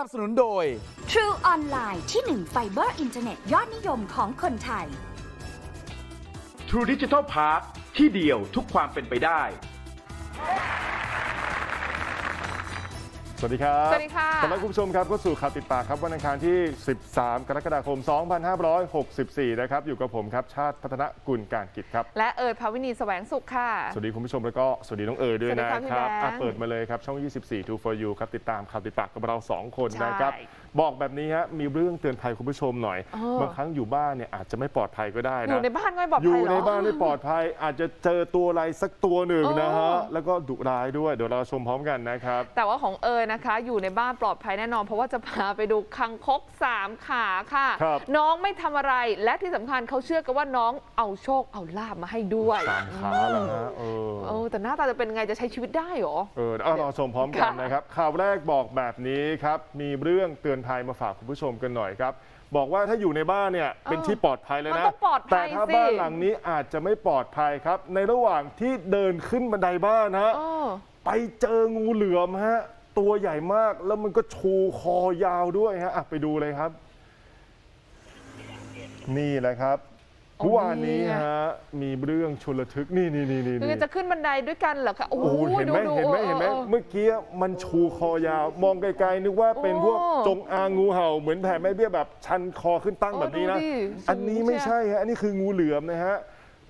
นับสนุนโดย True Online ที่หนึ่งไฟเบอร์อินเทอร์เน็ตยอดนิยมของคนไทย True Digital Park ที่เดียวทุกความเป็นไปได้ส วัสดีครับ สวัสดีค่ะต้อนรับคุณผู้ชมครับเข้าสู่ข่าวติดปากครับวันอังคารที่ 13 กรกฎาคม 2564 นะครับ อยู่กับผมครับ ชาติพัฒนกุลการกิจครับ และเอิร์ดภาวินีแสวงสุขค่ะ สวัสดีคุณผู้ชมแล้วก็สวัสดีน้องเอ๋ยด้วยสวัสดีนะครับพี่ครับแบงค์อะเปิดมาเลยครับช่อง 24 2 for you ครับติดตามข่าวติดปากกับเรา 2 คนใช่นะครับ บอกแบบนี้ฮะมีเรื่องเตือนภัยคุณผู้ชมหน่อย เออ บางครั้งอยู่บ้านเนี่ยอาจจะไม่ปลอดภัยก็ได้อนะยู่ในบ้านก็ไม่ปลอดอภัยู่ยเหรอ ในบ้านไม่ปลอดภัย อาจจะเจอตัวอะไรสักตัวหนึ่งนะฮะ เออ แล้วก็ดุร้ายด้วย เดี๋ยวเราชมพร้อมกันนะครับ แต่ว่าของเอิร์นะคะ อยู่ในบ้านปลอดภัยแน่นอน เพราะว่าจะพาไปดูคังคกสามขาค่ะ ครับน้องไม่ทำอะไรและที่สำคัญเขาเชื่อกันว่าน้องเอาโชคเอาลาบมาให้ด้วยสามขาแล้วฮะเออ เออแต่หน้าตาจะเป็นไงจะใช้ชีวิตได้เหรอ เออเอาเราชมพร้อมกันค่ะ นะครับข่าวแรกบอกแบบนี้ครับ มีเรื่องเตือนภัยมาฝากคุณผู้ชมกันหน่อยครับ บอกว่าถ้าอยู่ในบ้านเนี่ยเป็นที่ปลอดภัยเลยมันนะ ต้องปลอดภัแต่ยถ้าสิ บ้านหลังนี้อาจจะไม่ปลอดภัยครับ ในระหว่างที่เดินขึ้นบันไดบ้านนะเออ ไปเจองูเหลือมฮะ ตัวใหญ่มากแล้วมันก็ชูคอยาวด้วยฮะอะไปดูเลยครับ นี่แหละครับโอ้ เมื่อวานนี้นี่ไงฮะมีเรื่องชนระทึกนี่นี่นี่นี่คือจะขึ้นบันไดด้วยกันเหรอคะโอ้โอ้โหเห็นไหมดูเห็นไหมออเห็นไหมออเมื่อกี้มันชูคอยาว มองไกลๆนึกว่าเป็นพวกโอ้จงอางงูเห่าเหมือนแผ่แม่เบี้ยแบบชันคอขึ้นตั้งโอ้แบบนี้นะดูดิอันนี้ไม่สูงเชียวใช่ฮะอันนี้คืองูเหลือมนะฮะ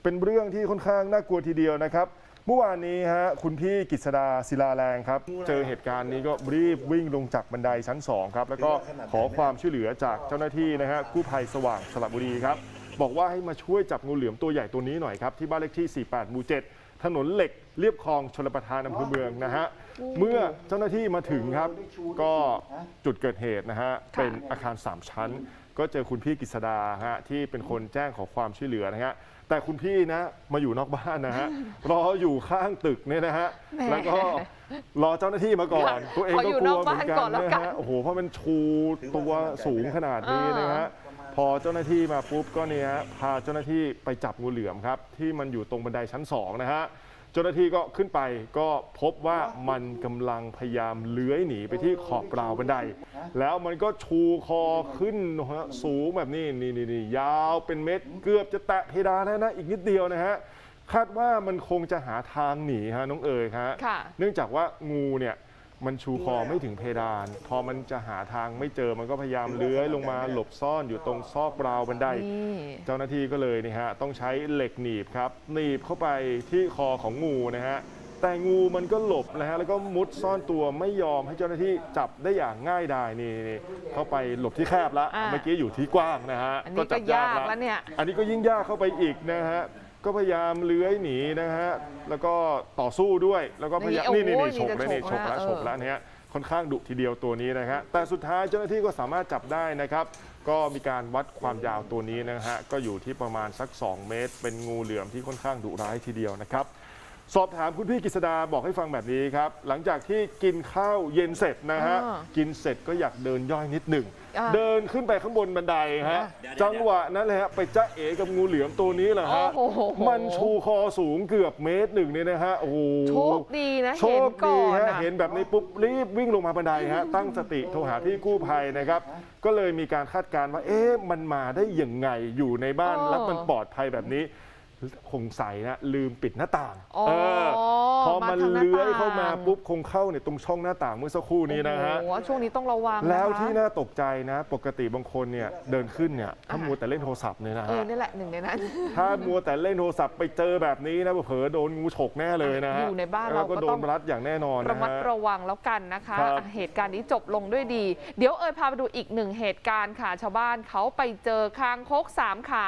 เป็นเรื่องที่ค่อนข้างน่ากลัวทีเดียวนะครับเมื่อวานนี้ฮะคุณพี่กิษดาศิลาแรงครับ เจอเหตุการณ์นี้ก็รีบวิ่งลงจากบันไดชั้นสองครับ แล้วก็ขอความช่วยเหลือจากเจ้าหน้าที่นะฮะกู้ภัยสว่างสระบุรีครับ บอกว่าให้มาช่วยจับงูเหลือมตัวใหญ่ตัวนี้หน่อยครับ ที่บ้านเลขที่ 48 หมู่ 7 ถนนเหล็กเรียบคลองชลประทานอำเภอเมืองนะฮะ เมื่อเจ้าหน้าที่มาถึงครับ ก็จุดเกิดเหตุนะฮะ เป็นอาคาร 3 ชั้น ก็เจอคุณพี่กฤษดาฮะที่เป็นคนแจ้งขอความช่วยเหลือนะฮะ แต่คุณพี่นะมาอยู่นอกบ้านนะฮะ รออยู่ข้างตึกเนี่ยนะฮะ แหมแล้วก็รอเจ้าหน้าที่มาก่อน ตัวเองขอก็อยู่กลันวอกเหมือนกับ้านก่อนนแล้วนะกันฮะ โอ้โห เพราะมันชูตัวสูงขนาดนี้นะฮะ พอเจ้าหน้าที่มาปุ๊บก็เนี่ยฮะพาเจ้าหน้าที่ไปจับงูเหลือมครับ ที่มันอยู่ตรงบันไดชั้นสองนะฮะ เจ้าหน้าที่ก็ขึ้นไปก็พบว่ามันกำลังพยายามเลื้อยหนีไปที่ขอบราวบันได แล้วมันก็ชูคอขึ้นนะฮะสูงแบบนี้นี่นี่นี่ยาวเป็นเม็ดเกือบจะแตะเพดานแล้วนะอีกนิดเดียวนะฮะคาดว่ามันคงจะหาทางหนีฮะน้องเอ๋ยฮะค่ะเนื่องจากว่างูเนี่ย มันชูคอไม่ถึงเพดาน พอมันจะหาทางไม่เจอมันก็พยายามเลื้อยลงมาหลบซ่อนอยู่ตรงซอกราวบันไดนี่เจ้าหน้าที่ก็เลยนี่ฮะต้องใช้เหล็กหนีบครับ หนีบเข้าไปที่คอของงูนะฮะแต่งูมันก็หลบนะฮะแล้วก็มุดซ่อนตัวไม่ยอมให้เจ้าหน้าที่จับได้อย่างง่ายดายนี่นี่เข้าไปหลบที่แคบละอ่าเมื่อกี้อยู่ที่กว้างนะฮะอันนี้ก็ยากแล้วเนี่ยอันนี้ก็ยิ่งยากเข้าไปอีกนะฮะ ก็พยายามเลื้อยหนีนะฮะ แล้วก็ต่อสู้ด้วย แล้วก็พยายามนี่นี่โอ้นี่โหนี่ฉกแล้วนี่นี่จะฉกแล้วฉฉกกนะแล้วเนี่ยค่อนข้างดุทีเดียวตัวนี้นะฮะ แต่สุดท้ายเจ้าหน้าที่ก็สามารถจับได้นะครับ ก็มีการวัดความยาวตัวนี้นะฮะ ก็อยู่ที่ประมาณสัก 2 เมตร เป็นงูเหลือมที่ค่อนข้างดุร้ายทีเดียวนะครับ สอบถามคุณพี่กฤษดาบอกให้ฟังแบบนี้ครับ หลังจากที่กินข้าวเย็นเสร็จนะฮะ อ่ากินเสร็จก็อยากเดินย่อยนิดหนึ่ง อ่าเดินขึ้นไปข้างบนบันไดฮะ จังหวะนั้นเลยฮะไปจ้าเอกับงูเหลือมตัวนี้แหละฮะ โอ้โห มันชูคอสูงเกือบเมตรหนึ่งเนี่ยนะฮะ โอ้โห โชคดีนะโชเห็นคก่ดีอนฮะอะ เห็นแบบนี้ปุ๊บรีบวิ่งลงมาบันไดฮะตั้งสติโทรหาพี่กู้ภัยนะครับ ก็เลยมีการคาดการณ์ว่า เอ๊ะมันมาได้ยังไงอยู่ในบ้านเออ แล้วมันปลอดภัยแบบนี้ คงใส่นะลืมปิดหน้าต่างอ๋อเออพอมันมาทางหน้าเลื้อยเข้ามาต่าง ปุ๊บคงเข้าเนี่ยตรงช่องหน้าต่างเมื่อสักครู่นี้นะฮะ โอ้โหช่วงนี้ต้องระวังนะคะ แล้วที่น่าตกใจนะ ปกติบางคนเนี่ยเดินขึ้นเนี่ยถ้าอ่ามัวแต่เล่นโทรศัพท์เนี่ยนะเออฮะนี่แหละหนึ่งในนั้น ถ้ามัวแต่เล่นโทรศัพท์ไปเจอแบบนี้นะเผลอๆโดนงูฉกแน่เลยนะฮะอยู่ในบ้านแล้วเราก็ก็โดต้อนงรัดอย่างแน่นอนระนะมัดฮะ ระวังแล้วกันนะคะครับ อะเหตุการณ์นี้จบลงด้วยดี เดี๋ยวเอ่ยพาไปดูอีกหนึ่งเหตุการณ์ค่ะ ชาวบ้านเขาไปเจอคางคกสามขา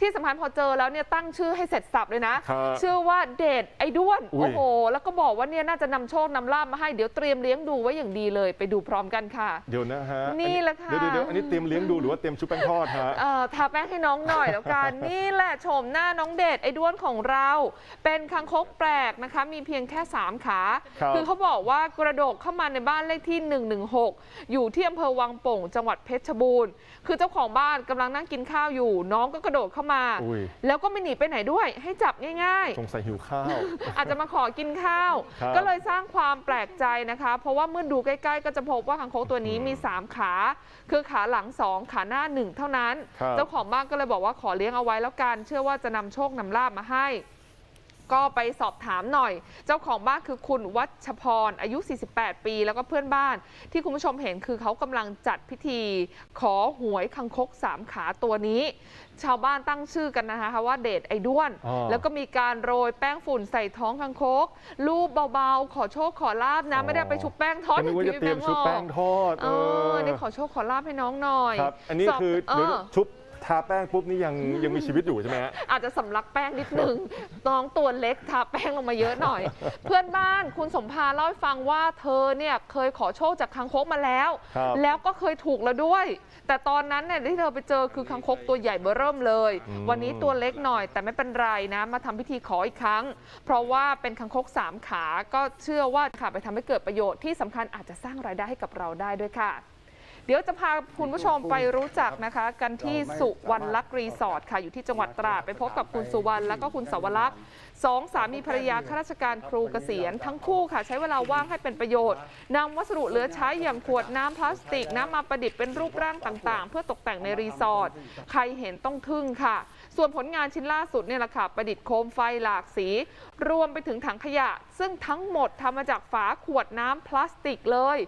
ที่สำคัญพอเจอแล้วเนี่ยตั้งชื่อให้เสร็จสับเลยนะ ครับชื่อว่าเดชไอ้ด้วน อุ้ย โอ้โห แล้วก็บอกว่าเนี่ยน่าจะนำโชคนำลาบมาให้เดี๋ยวเตรียมเลี้ยงดูไว้อย่างดีเลยไปดูพร้อมกันค่ะ เดี๋ยวนะฮะนี่แหละค่ะ เดี๋ยวเดี๋ยวอันนี้เตรียมเลี้ยงดูหรือว่าเตรียมชุบแป้งทอดฮะ เอ่อทาแป้งให้น้องหน่อยแล้วกัน นี่แหละโฉมหน้าน้องเดชไอ้ด้วนของเรา เป็นคังคกแปลกนะคะ มีเพียงแค่ 3 ขา ครับอเขาบอกว่ากระโดดเข้ามาในบ้านเลขที่ 116 อยู่ที่อำเภอวังโป่ง จังหวัดเพชรบูรณ์ คือเจ้าของบ้านกำลังนั่งกินข้าวอยู่ น้องก็กระโดดเข้ามา อุ้ย แล้วก็ไม่หนีไปไหนด้วย ให้จับง่าย ๆ สงสัยหิวข้าว อาจจะมาขอกินข้าว ครับก็เลยสร้างความแปลกใจนะคะ เพราะว่าเมื่อดูใกล้ๆ ก็จะพบว่าคางคกตัวนี้มี 3 ขา คือขาหลัง 2 ขาหน้า 1 เท่านั้น ครับ เจ้าของบ้านก็เลยบอกว่าขอเลี้ยงเอาไว้แล้วกัน เชื่อว่าจะนำโชคนำลาบมาให้ ก็ไปสอบถามหน่อย เจ้าของบ้านคือคุณวัชพรอายุ 48 ปี แล้วก็เพื่อนบ้าน ที่คุณผู้ชมเห็นคือเขากำลังจัดพิธี ขอหวยคังคกสามขาตัวนี้ ชาวบ้านตั้งชื่อกันนะคะว่าเดชไอ้ด้วน อ๋อแล้วก็มีการโรยแป้งฝุ่นใส่ท้องคังคกรูปเบาๆ ขอโชคขอลาบนะ ไม่ได้เอาไปชุบแป้งทอดก็นึกว่าจะเตรียมชุบแป้งทอดเออ นี่ขอโชคขอลาบให้น้องหน่อยครับ อันนี้สบคือเอเดี๋ยวอ ชุบ ทาแป้งปุ๊บนี่ยังยังมีชีวิตอยู่ใช่ไหมฮะ อาจจะสำลักแป้งนิดนึง น้องตัวเล็กทาแป้งลงมาเยอะหน่อย เพื่อนบ้านคุณสมภารเล่าให้ฟังว่าเธอเนี่ยเคยขอโชคจากคังคกมาแล้ว ครับ แล้วก็เคยถูกแล้วด้วย แต่ตอนนั้นเนี่ยที่เธอไปเจอคือคังคกตัวใหญ่เบ้อเริ่มเลยอืมวันนี้ตัวเล็กหน่อยแต่ไม่เป็นไรนะ มาทำพิธีขออีกครั้ง เพราะว่าเป็นคังคกสามขา ก็เชื่อว่าค่ะไปทำให้เกิดประโยชน์ที่สำคัญอาจจะสร้างรายได้ให้กับเราได้ด้วยค่ะ เดี๋ยวจะพาคุณผู้ชมไปรู้จักนะคะ กันที่สุวรรณลักษ์รีสอร์ทค่ะ อยู่ที่จังหวัดตราดไปพบกับคุณสุวรรณแล้วก็คุณสวรักษ์สองสามีภรรยาข้าราชการครูเกษียณทั้งคู่ค่ะ ใช้เวลาว่างให้เป็นประโยชน์นำวัสดุเหลือใช้อย่างขวดน้ำพลาสติกน้ำมาประดิษฐ์เป็นรูปร่างต่างๆ เพื่อตกแต่งในรีสอร์ทใครเห็นต้องทึ่งค่ะ ส่วนผลงานชิ้นล่าสุดเนี่ยแหละค่ะประดิษฐ์โคมไฟหลากสี รวมไปถึงถังขยะ ซึ่งทั้งหมดทำมาจากฝาขวดน้ำพลาสติกเลย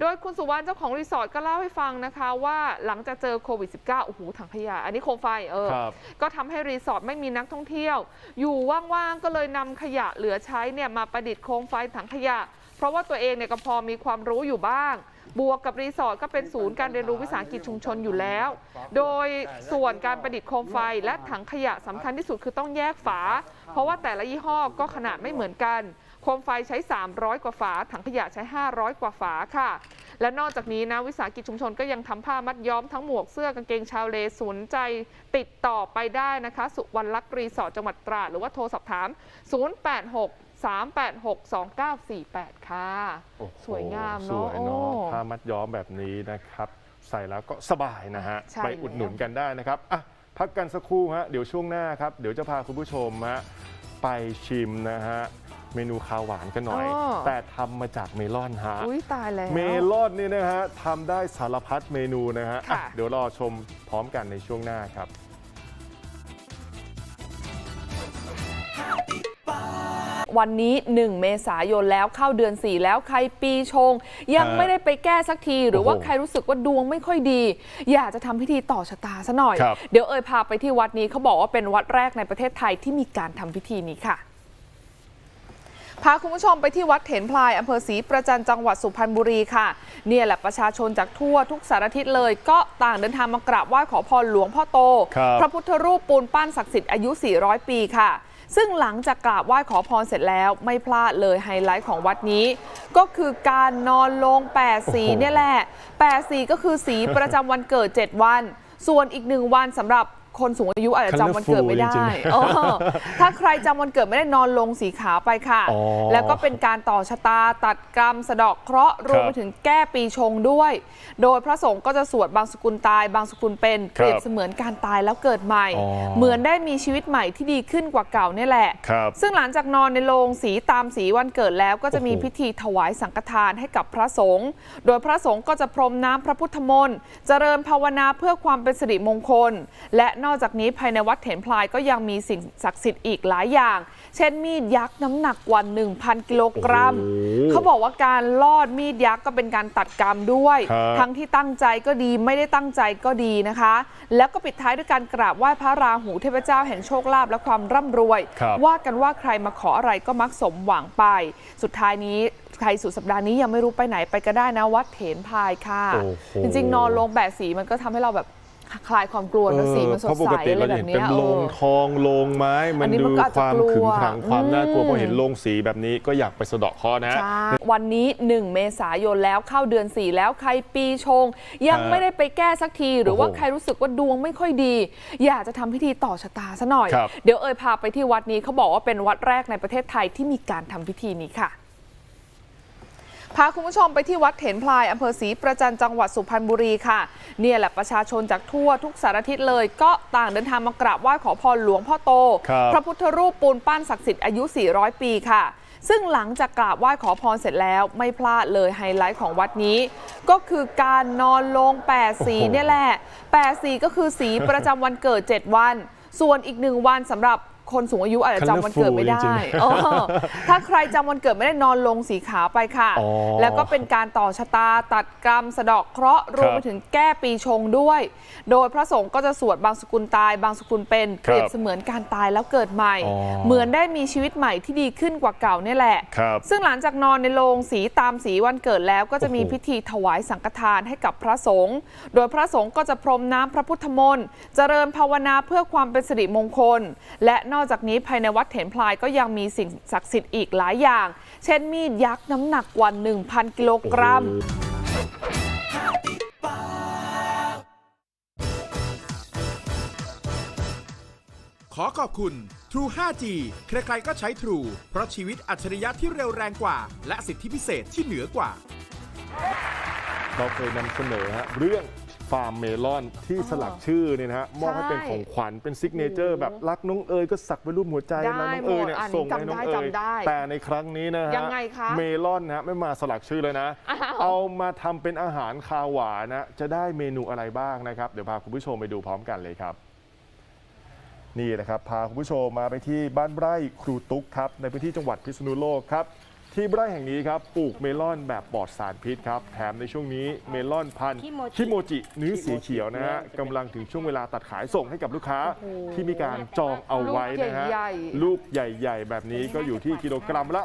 โดยคุณสุวรรณเจ้าของรีสอร์ทก็เล่าให้ฟังนะคะว่าหลังจากเจอโควิด -19 โอ้โหถังขยะ อันนี้โคมไฟเออ ครับ ก็ทำให้รีสอร์ทไม่มีนักท่องเที่ยว อยู่ว่างๆ ก็เลยนำขยะเหลือใช้เนี่ยมาประดิษฐ์โคมไฟถังขยะ เพราะว่าตัวเองเนี่ยก็พอมีความรู้อยู่บ้าง บวกกับรีสอร์ทก็เป็นศูนย์การเรียนรู้วิสาหกิจชุมชนอยู่แล้ว โดยส่วนการประดิษฐ์โคมไฟและถังขยะสำคัญที่สุดคือต้องแยกฝา เพราะว่าแต่ละยี่ห้อก็ขนาดไม่เหมือนกันโคมไฟใช้ 300 กว่าฝา ถังขยะใช้ 500 กว่าฝาค่ะ และนอกจากนี้นะวิสาหกิจชุมชนก็ยังทำผ้ามัดย้อมทั้งหมวกเสื้อกางเกงชาวเลสนใจติดต่อไปได้นะคะ สุวรรณลักษ์รีสอร์ทจังหวัดตราดหรือว่าโทรสอบถาม 086 386 2948 ค่ะ โอ้โหสวยงามสเนาะวยเนาะโอ้ ผ้ามัดย้อมแบบนี้นะครับ ใส่แล้วก็สบายนะฮะ ใช่ไปอุดหนุนกันได้นะครับอะพักกันสักครู่ฮะ เดี๋ยวช่วงหน้าครับ เดี๋ยวจะพาคุณผู้ชมฮะไปชิมนะฮะ เมนูคาวหวานกันหน่อยอ๋อแต่ทำมาจากเมลอนฮะ อุ้ยตายแล้ว เมลอนนี่นะฮะทำได้สารพัดเมนูนะฮะอะค่ะ เดี๋ยวรอชมพร้อมกันในช่วงหน้าครับ วันนี้ 1 เมษายนแล้วเข้าเดือน 4 แล้วใครปีชง ยังฮะไม่ได้ไปแก้สักที หรือว่าโอ้โหใครรู้สึกว่าดวงไม่ค่อยดี อยากจะทำพิธีต่อชะตาซะหน่อยครับเดี๋ยวเอ่ยพาไปที่วัดนี้เขาบอกว่าเป็นวัดแรกในประเทศไทยที่มีการทำพิธีนี้ค่ะพาคุณผู้ชมไปที่วัดเถนพลายอำเภอศรีประจันจังหวัดสุพรรณบุรีค่ะ เนี่ยแหละประชาชนจากทั่วทุกสารทิศเลย ก็ต่างเดินทางมากราบไหว้ขอพรหลวงพ่อโตครับพระพุทธรูปปูนปั้นศักดิ์สิทธิ์อายุ 400 ปีค่ะ ซึ่งหลังจากกราบไหว้ขอพรเสร็จแล้วไม่พลาดเลยไฮไลท์ของวัดนี้ ก็คือการนอนลงแปดสีโอ้โหเนี่ยแหละแปดสีก็คือสีประจำวันเกิด 7 วัน ส่วนอีกหนึ่งวันสำหรับ คนสูงอายุอาจจะจำวันเกิดไม่ได้ Colourful จริงๆ เออถ้าใครจำวันเกิดไม่ได้นอนลงสีขาวไปค่ะ อ๋อแล้วก็เป็นการต่อชะตาตัดกรรมสะเดาะเคราะห์รวมไปถึงแก้ปีชงด้วย โดยพระสงฆ์ก็จะสวดบางสกุลตาย บางสกุลเป็นเปรียบเสมือนการตายแล้วเกิดใหม่ อ๋อเหมือนได้มีชีวิตใหม่ที่ดีขึ้นกว่าเก่าเนี่ยแหละ ครับ ซึ่งหลังจากนอนในโรงสีตามสีวันเกิดแล้วก็จะมีโอ้โห พิธีถวายสังฆทานให้กับพระสงฆ์ โดยพระสงฆ์ก็จะพรมน้ำพระพุทธมนต์เจริญภาวนาเพื่อความเป็นสิริมงคล และนอกจากนี้ภายในวัดเถนพลายก็ยังมีสิ่งศักดิ์สิทธิ์อีกหลายอย่าง เช่นมีดยักษ์น้ำหนักกว่า 1,000 กิโลกรัมโอ้โหเขาบอกว่าการลอดมีดยักษ์ก็เป็นการตัดกรรมด้วยครับทั้งที่ตั้งใจก็ดีไม่ได้ตั้งใจก็ดีนะคะ แล้วก็ปิดท้ายด้วยการกราบไหว้พระราหูเทพเจ้าแห่งโชคลาภและความร่ำรวยครับว่ากันว่าใครมาขออะไรก็มักสมหวังไป สุดท้ายนี้ใครสุดสัปดาห์นี้ยังไม่รู้ไปไหนไปก็ได้นะวัดเถนพายค่ะโอ้โหจริงๆ นอนลงแปดสีมันก็ทำให้เราแบบ คลายความกลัวนะสีมันสดเพราะปใสกติอะไรเราแบเห็บนเนี้เป็นยโลงเออทองโลงไม้ มัอันนนี้ดูมันก็อาจคจะวามกลัวขึงขังความน่ากลัวอืมพอเห็นโลงสีแบบนี้ก็อยากไปสะเดาะเคราะห์นะฮะใช่วันนี้ 1 เมษายนแล้วเข้าเดือน 4 แล้วใครปีชง ยังฮะไม่ได้ไปแก้สักที หรือว่าโอ้โหใครรู้สึกว่าดวงไม่ค่อยดี อยากจะทำพิธีต่อชะตาซะหน่อยครับเดี๋ยวเอ่ยพาไปที่วัดนี้เขาบอกว่าเป็นวัดแรกในประเทศไทยที่มีการทำพิธีนี้ค่ะ พาคุณผู้ชมไปที่วัดเถนพลายอำเภอศรีประจันจังหวัดสุพรรณบุรีค่ะ เนี่ยแหละประชาชนจากทั่วทุกสารทิศเลย ก็ต่างเดินทางมากราบไหว้ขอพรหลวงพ่อโตครับพระพุทธรูปปูนปั้นศักดิ์สิทธิ์อายุ 400 ปีค่ะ ซึ่งหลังจากกราบไหว้ขอพรเสร็จแล้วไม่พลาดเลยไฮไลท์ของวัดนี้ ก็คือการนอนลงแปดสีโอ้โหเนี่ยแหละแปดสีก็คือสีประจำวันเกิด 7 วัน ส่วนอีกหนึ่งวันสำหรับ คนสูงอายุอาจจะจำวันเกิดไม่ได้ Colourful จริงๆเออถ้าใครจำวันเกิดไม่ได้นอนลงสีขาวไปค่ะ อ๋อ แล้วก็เป็นการต่อชะตาตัดกรรมสะเดาะเคราะห์รวมไปถึงแก้ปีชงด้วย โดยพระสงฆ์ก็จะสวดบางสกุลตาย บางสกุลเป็นเปรียบเสมือนการตายแล้วเกิดใหม่ อ๋อเหมือนได้มีชีวิตใหม่ที่ดีขึ้นกว่าเก่าเนี่ยแหละ ครับซึ่งหลังจากนอนในโรงสีตามสีวันเกิดแล้วก็จะมีโอ้โห พิธีถวายสังฆทานให้กับพระสงฆ์ โดยพระสงฆ์ก็จะพรมน้ำพระพุทธมนต์เจริญภาวนาเพื่อความเป็นสิริมงคล และนอกจากนี้ภายในวัดเถนพลายก็ยังมีสิ่งศักดิ์สิทธิ์อีกหลายอย่าง เช่นมีดยักษ์น้ำหนักกว่า 1,000 กิโลกรัมขอขอบคุณ True 5G ใครๆก็ใช้ True เพราะชีวิตอัจฉริยะที่เร็วแรงกว่า และสิทธิพิเศษที่เหนือกว่า เราเคยนำเสนอฮะเรื่อง ฟาร์มเมลอนที่สลักชื่อเนี่ยนะฮะมอบให้เป็นของขวัญเป็นซิกเนเจอร์แบบรักน้องเอ๋ยก็สักไว้รูปหัวใจได้แล้วน้องเอ๋ยเนี่ยหมดอันนี้ส่งให้น้องเอ๋ยจำได้จำได้แต่ในครั้งนี้นะฮะยังไงคะเมลอนนะฮะไม่มาสลักชื่อเลยนะอ้าวเอามาทำเป็นอาหารคาวหวานนะจะได้เมนูอะไรบ้างนะครับเดี๋ยวพาคุณผู้ชมไปดูพร้อมกันเลยครับนี่นะครับพาคุณผู้ชมมาไปที่บ้านไร่ครูตุ๊กครับในพื้นที่จังหวัดพิษณุโลกครับ ที่ไร่แห่งนี้ครับปลูกเมลอนแบบปลอดสารพิษครับ แถมในช่วงนี้เมลอนพันธุ์คิโมจิเนื้อสีเขียวนะฮะกำลังถึงช่วงเวลาตัดขายส่งให้กับลูกค้าที่มีการจองเอาไว้นะฮะลูกใหญ่ๆลูกใหญ่ๆแบบนี้ก็อยู่ที่กิโลกรัมละ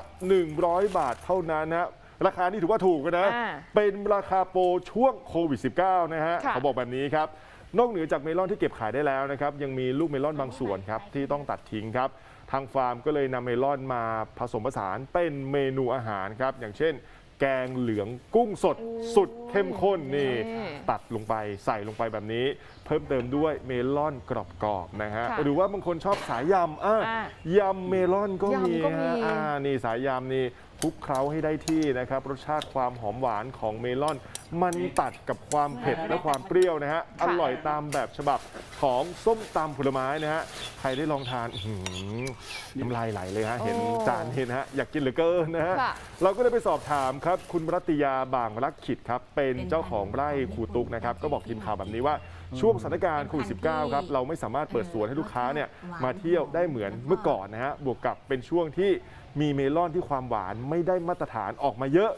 100 บาทเท่านั้นนะราคานี่ถือว่าถูกนะอ่าเป็นราคาโปรช่วงโควิด -19 นะฮะค่ะเขาบอกแบบนี้ครับ นอกเหนือจากเมลอนที่เก็บขายได้แล้วนะครับยังมีลูกเมลอนบางส่วนครับที่ต้องตัดทิ้งครับทางฟาร์มก็เลยนำเมลอนมาผสมผสานเป็นเมนูอาหารครับอย่างเช่น แกงเหลืองกุ้งสดสุดเข้มข้นนี่นี่ตัดลงไปใส่ลงไปแบบนี้ เพิ่มเติมด้วยเมลอนกรอบๆนะฮะค่ะหรือว่าบางคนชอบสายยำอะอะยำเมลอนก็มียำก็มี ฮะอ่านี่สายยำนี่ค ลุกเคล้าให้ได้ที่นะครับ รสชาติความหอมหวานของเมลอน มันตัดกับความเผ็ดและความเปรี้ยวนะฮะอร่อยตามแบบฉบับของส้มตำผลไม้นะฮะใครได้ลองทานอื้อหือน้ำลายไหลเลยฮะเห็นโอ้จานเห็นฮะอยากกินเหลือเกินนะฮะค่ะ เราก็เลยไปสอบถามครับ คุณรัตยาบางรักขิดครับ เป็นเจ้าของไร่ครูตุกนะครับ ก็บอกทีมข่าวแบบนี้ว่าช่วงสถานการณ์โควิด -19 ครับ เราไม่สามารถเปิดสวนให้ลูกค้าเนี่ยมาเที่ยวได้เหมือนเมื่อก่อนนะฮะบวกกับเป็นช่วงที่ มีเมลอนที่ความหวานไม่ได้มาตรฐานออกมาเยอะ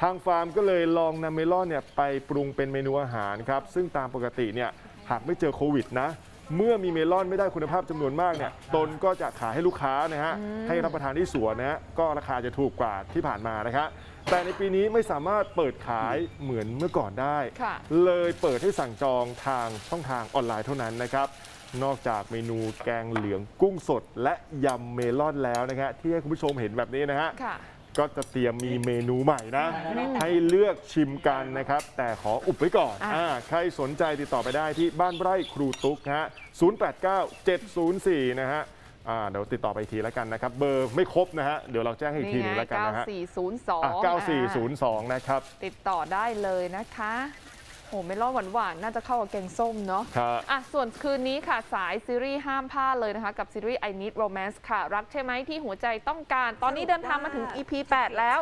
ทางฟาร์มก็เลยลองนำเมลอนเนี่ยไปปรุงเป็นเมนูอาหารครับ ซึ่งตามปกติเนี่ยหากไม่เจอโควิดนะ เมื่อมีเมลอนไม่ได้คุณภาพจำนวนมากเนี่ยตนก็จะขายให้ลูกค้านะฮะให้รับประทานที่สวนนะฮะก็ราคาจะถูกกว่าที่ผ่านมานะครับแต่ในปีนี้ไม่สามารถเปิดขายเหมือนเมื่อก่อนได้ค่ะเลยเปิดให้สั่งจองทางช่องทางออนไลน์เท่านั้นนะครับ นอกจากเมนูแกงเหลืองกุ้งสดและยำเมลอนแล้วนะฮะที่ให้คุณผู้ชมเห็นแบบนี้นะฮะค่ะ ก็จะเตรียมมีเมนูใหม่นะ ให้เลือกชิมกันนะครับ แต่ขออุบไว้ก่อนอะ อ่าใครสนใจติดต่อไปได้ที่บ้านไร่ครูตุ๊กฮะ 089 704 นะฮะอ่าเดี๋ยวติดต่อไปอีกทีแล้วกันนะครับ เบอร์ไม่ครบนะฮะ เดี๋ยวเราแจ้งให้อีกทีหนึงแล้วกันนะฮะ9402อะอ่า9402 นะครับ ติดต่อได้เลยนะคะ โอ้เมลอนหวานๆน่าจะเข้ากับแกงส้มเนาะครับอะส่วนคืนนี้ค่ะสายซีรีส์ห้ามพลาดเลยนะคะ กับซีรีส์ I Need Romance ค่ะ รักใช่ไหมที่หัวใจต้องการ ตอนนี้เดินทางมาถึง EP 8 แล้ว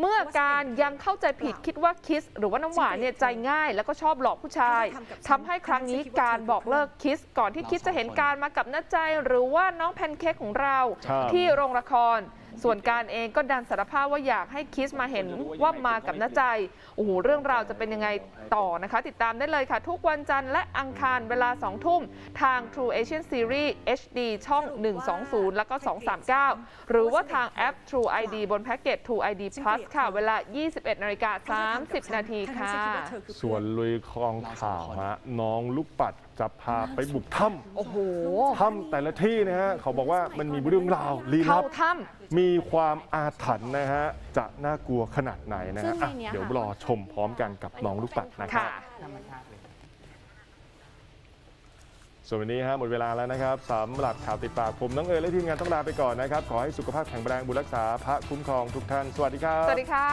เมื่อการยังเข้าใจผิดคิดว่าคิส หรือว่าน้ำหวานเนี่ยใจง่าย แล้วก็ชอบหลอกผู้ชายทำให้ครั้งนี้การบอกเลิกคิส ก่อนที่คิสจะเห็นการมากับน้าใจ หรือว่าน้องแพนเค้กของเรา ครับ ที่โรงละครส่วนการเองก็ดันสารภาพว่าอยากให้คิสมาเห็นว่ามากับน้าใจโอ้โหเรื่องราวจะเป็นยังไงต่อนะคะ ติดตามได้เลยค่ะ ทุกวันจันทร์และอังคารเวลา 2 ทุ่ม ทาง True Asian Series HD ช่อง 120 แล้วก็ 239 หรือว่าทางแอป True ID บนแพ็กเกจ True ID Plus ค่ะ เวลา 21นาฬิกา30 นาทีค่ะ ส่วนลุยคลองข่าวฮะน้องลูกปัด จะพาไปบุกถ้โอ้โหำถ้ำแต่ละที่นะฮะเขาบอกว่ามันมีเรื่องราวลี้เข้าลับถ้มีความอาถรรพ์นะฮะ จะน่ากลัวขนาดไหนนะซึ่ฮะงอะในเนี้ยเดี๋ยวค่ะ รอชมพร้อมกันกับน้องลูกปัดนะำครัค่ะบส่วนวันนี้ฮะหมดเวลาแล้วนะครับสำหรับข่าวติดปากผมน้องเอ๋ยและทีมงานต้องลาไปก่อนนะครับ ขอให้สุขภาพแข็งแรงบุญรักษาพระคุ้มครองทุกท่าน สวัสดีครับ สวัสดีค่ะ